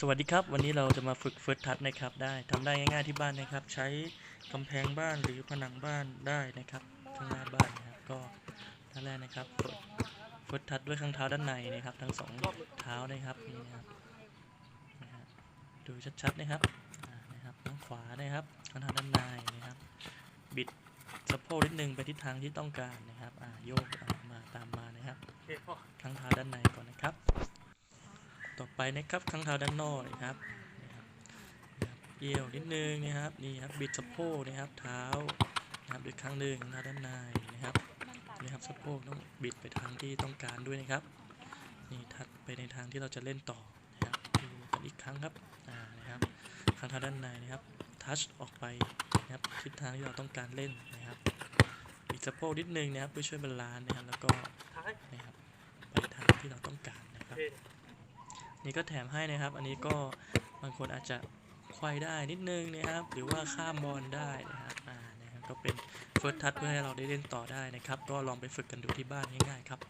สวัสดีครับ วันนี้เราจะมาฝึกเฟิร์สทัชนะครับได้ทำได้ง่ายๆที่บ้านนะครับ ใช้กำแพงบ้านหรือผนังบ้านได้นะครับข้างหน้าบ้านนะครับก็ท่านแรกนะครับเฟิร์สเฟิร์สทัชด้วยข้างเท้าด้านในนะครับ ทั้งสองเท้านะครับนี่นะครับนะฮะดูชัดๆนะครับอ่านะครับข้างขวานะครับข้างเท้าด้านในนะครับ บิดสะโพกนิดนึงไปทิศทางที่ต้องการนะครับอ่าโยกอ่ามาตามมานะครับโอเคพ่อข้างเท้าด้านในก่อนนะครับ ต่อไปนะครับข้างเท้าด้านนอกนะครับเอี่ยวนิดนึงนะครับนี่ครับบิดสะโพกนะครับเท้านะครับอีกครั้งหนึ่งข้างด้านในนะครับนี่ครับสะโพกต้องบิดไปทางที่ต้องการด้วยนะครับนี่ทัดไปในทางที่เราจะเล่นต่อนะครับดูกันอีกครั้งครับอ่านะครับข้างเท้าด้านในนะครับทัชออกไปนะครับทิศทางที่เราต้องการเล่นนะครับบิดสะโพกนิดนึงนะครับเพื่อช่วยบาลานซ์นะครับแล้วก็นะครับไปทางที่เราต้องการนะครับ นี่ก็แถมให้นะครับ อันนี้ก็บางคนอาจจะควายได้นิดนึงนะครับ หรือว่าข้ามบอลได้นะครับอ่านะครับก็เป็นเฟิร์สทัชเพื่อให้เราได้เล่นต่อได้นะครับ ก็ลองไปฝึกกันดูที่บ้านง่ายๆครับ